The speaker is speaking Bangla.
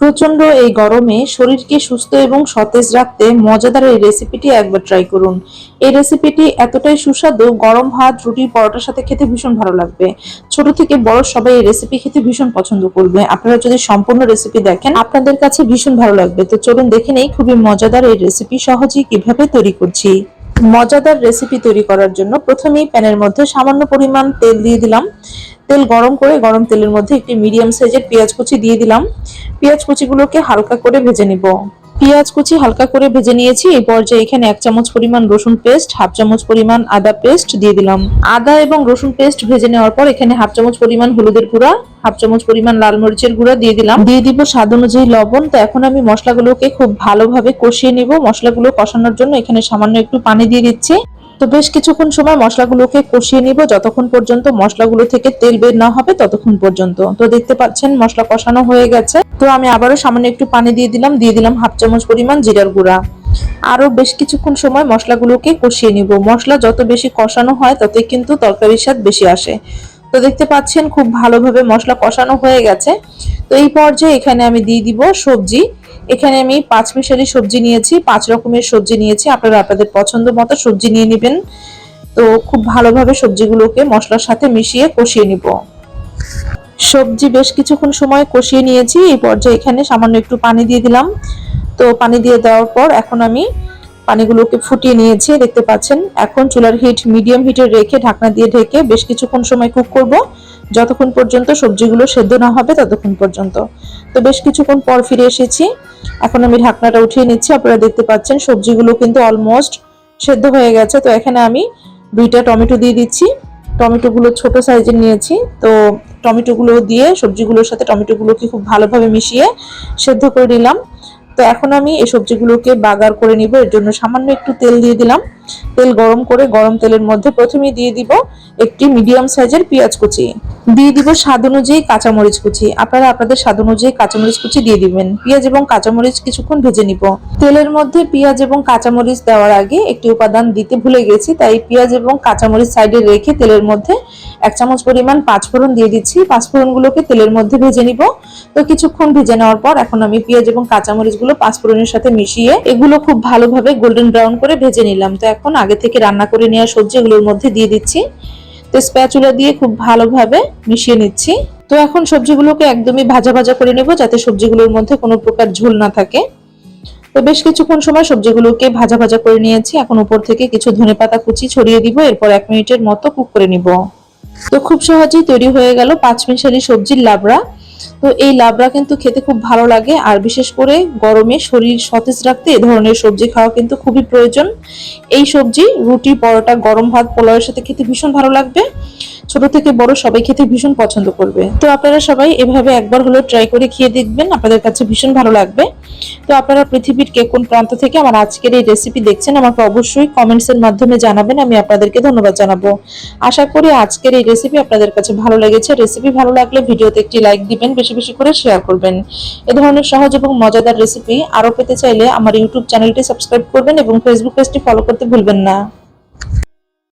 প্রচণ্ড এই গরমে শরীরকে সুস্থ এবং সতেজ রাখতে মজাদার এই রেসিপিটি একবার ট্রাই করুন। এই রেসিপিটি এতটাই সুস্বাদু, গরম ভাত, রুটি, পরোটার সাথে খেতে ভীষণ ভালো লাগবে। ছোট থেকে বড় সবাই এই রেসিপি খেতে ভীষণ পছন্দ করবে। আপনারা যদি সম্পূর্ণ রেসিপি দেখেন, আপনাদের কাছে ভীষণ ভালো লাগবে। তো চলুন দেখে নেই খুবই মজাদার এই রেসিপি সহজেই কীভাবে তৈরি করছি। মজাদার রেসিপি তৈরি করার জন্য প্রথমেই প্যানের মধ্যে সামান্য পরিমাণ তেল দিয়ে দিলাম। তেল গরম করে গরম তেলের মধ্যে একটি মিডিয়াম সাইজের পেঁয়াজ কুচি দিয়ে দিলাম। পেঁয়াজ কুচিগুলোকে হালকা করে ভেজে নিব। পেঁয়াজ কুচি হালকা করে ভেজে নিয়েছি। এই পর্যায়ে এখানে এক চামচ পরিমাণ রসুন পেস্ট হাফ চামচ পরিমাণ আদা পেস্ট দিয়ে দিলাম। আদা এবং রসুন পেস্ট ভেজে নেওয়ার পর এখানে হাফ চামচ পরিমাণ হলুদের গুঁড়া, হাফ চামচ পরিমাণ লাল মরিচের গুঁড়া দিয়ে দিলাম। দিয়ে দিব স্বাদ অনুযায়ী লবণ। তো এখন আমি মশলাগুলোকে খুব ভালোভাবে কষিয়ে নিব। মশলাগুলো কষানোর জন্য এখানে সামান্য একটু পানি দিয়ে দিচ্ছি। তো বেশ কিছুক্ষণ সময় মশলাগুলোকে কষিয়ে নিব। যতক্ষণ পর্যন্ত মশলাগুলো থেকে তেল বের না হবে, ততক্ষণ পর্যন্ত। তো দেখতে পাচ্ছেন, মশলা কষানো হয়ে গেছে। তো আমি আবারও সামান্য একটু পানি দিয়ে দিলাম। দিয়ে দিলাম হাফ চামচ পরিমাণ জিরার গুঁড়া। আরও বেশ কিছুক্ষণ সময় মশলাগুলোকে কষিয়ে নিব। মশলা যত বেশি কষানো হয়, ততই কিন্তু তরকারির স্বাদ বেশি আসে। তো দেখতে পাচ্ছেন, খুব ভালোভাবে মশলা কষানো হয়ে গেছে। তো এই পর্যায়ে এখানে আমি দিয়ে দিব সবজি। এখানে আমি পাঁচ মিশালি সবজি নিয়েছি, পাঁচ রকমের সবজি নিয়েছি। আপনারা আপনাদের পছন্দ মতো সবজি নিয়ে নেবেন। তো খুব ভালোভাবে সবজিগুলোকে মশলার সাথে মিশিয়ে কষিয়ে নিব। সবজি বেশ কিছুক্ষণ সময় কষিয়ে নিয়েছি। এই পর্যায়ে এখানে সামান্য একটু পানি দিয়ে দিলাম। তো পানি দিয়ে দেওয়ার পর এখন আমি পানিগুলোকে ফুটিয়ে নিয়েছি, দেখতে পাচ্ছেন। এখন চুলার হিট মিডিয়াম হিটে রেখে ঢাকনা দিয়ে ঢেকে বেশ কিছুক্ষণ সময় কুক করব। যতক্ষণ পর্যন্ত সবজিগুলো সেদ্ধ না হবে, ততক্ষণ পর্যন্ত। তো বেশ কিছুক্ষণ পর ফিরে এসেছি। এখন আমি ঢাকনাটা উঠিয়ে নিচ্ছি। আপনারা দেখতে পাচ্ছেন সবজিগুলো কিন্তু অলমোস্ট সেদ্ধ হয়ে গেছে। তো এখানে আমি দুইটা টমেটো দিয়ে দিচ্ছি। টমেটোগুলো ছোট সাইজের নিয়েছি। তো টমেটোগুলো দিয়ে সবজিগুলোর সাথে টমেটোগুলোকে খুব ভালোভাবে মিশিয়ে সেদ্ধ করে নিলাম। তো এখন আমি এই সবজিগুলোকে বাগার করে নিব। এর জন্য সামান্য একটু তেল দিয়ে দিলাম। তেল গরম করে গরম তেলের মধ্যে প্রথমেই দিয়ে দিব একটি মিডিয়াম সাইজের পেঁয়াজ কুচি। দিয়ে দিব স্বাদ অনুযায়ী কাঁচামরিচ কুচি। আপনারা আপনাদের স্বাদ অনুযায়ী কাঁচামরিচ কুচি দিয়ে দিবেন। পেঁয়াজ এবং কাঁচামরিচ কিছুক্ষণ ভেজে নিব। তেলের মধ্যে পেঁয়াজ এবং কাঁচামরিচ দেওয়ার আগে একটি উপাদান দিতে ভুলে গেছি, তাই পেঁয়াজ এবং কাঁচামরিচ সাইডে রেখে তেলের মধ্যে এক চামচ পরিমাণ পাঁচফোড়ন দিয়ে দিচ্ছি। পাঁচফোড়নগুলোকে তেলের মধ্যে ভেজে নিব। তো কিছুক্ষণ ভেজে নেওয়ার পর এখন আমি পেঁয়াজ এবং কাঁচামরিচগুলো পাঁচফোড়নের সাথে মিশিয়ে এগুলো খুব ভালোভাবে গোল্ডেন ব্রাউন করে ভেজে নিলাম। তো এখন আগে থেকে রান্না করে নেওয়া সবজি এগুলোর মধ্যে দিয়ে দিচ্ছি। তো স্প্যাচুলা দিয়ে খুব ভালোভাবে মিশিয়ে নিচ্ছি। তো এখন সবজিগুলোকে একদমই ভাজা ভাজা করে নেব যাতে সবজিগুলোর মধ্যে কোনো প্রকার ঝোল না থাকে। তো বেশ কিছুক্ষণ সময় সবজিগুলোকে ভাজা ভাজা করে নিয়েছি। এখন উপর থেকে কিছু ধনে পাতা কুচি ছড়িয়ে দিব, এরপর এক মিনিটের মতো কুক করে নিব। তো খুব সহজেই তৈরি হয়ে গেল পাঁচ মিশালি সবজির লাবড়া। তো এই লাবড়া কিন্তু খেতে খুব ভালো লাগে, আর বিশেষ করে গরমে শরীর সতেজ রাখতে এ ধরনের সবজি খাওয়া কিন্তু খুবই প্রয়োজন। এই সবজি রুটি, পরোটা, গরম ভাত, পোলাওয়ের সাথে খেতে ভীষণ ভালো লাগবে। ছোট থেকে বড় সবাই খেতে ভীষণ পছন্দ করবে। তো আপনারা সবাই এভাবে একবার হলেও ট্রাই করে খেয়ে দেখবেন, আপনাদের কাছে ভীষণ ভালো লাগবে। তো আপনারা পৃথিবীর কে কোন প্রান্ত থেকে আমার আজকের এই রেসিপি দেখছেন, আমাকে অবশ্যই কমেন্টস এর মাধ্যমে জানাবেন, আমি আপনাদেরকে ধন্যবাদ জানাব। আশা করি আজকের এই রেসিপি আপনাদের কাছে ভালো লেগেছে। রেসিপি ভালো লাগলে ভিডিওতে একটি লাইক দিবেন, বেশি বেশি করে শেয়ার করবেন। এ ধরনের সহজ এবং মজাদার রেসিপি আরও পেতে চাইলে আমার ইউটিউব চ্যানেলটি সাবস্ক্রাইব করবেন এবং ফেসবুক পেজটি ফলো করতে ভুলবেন না।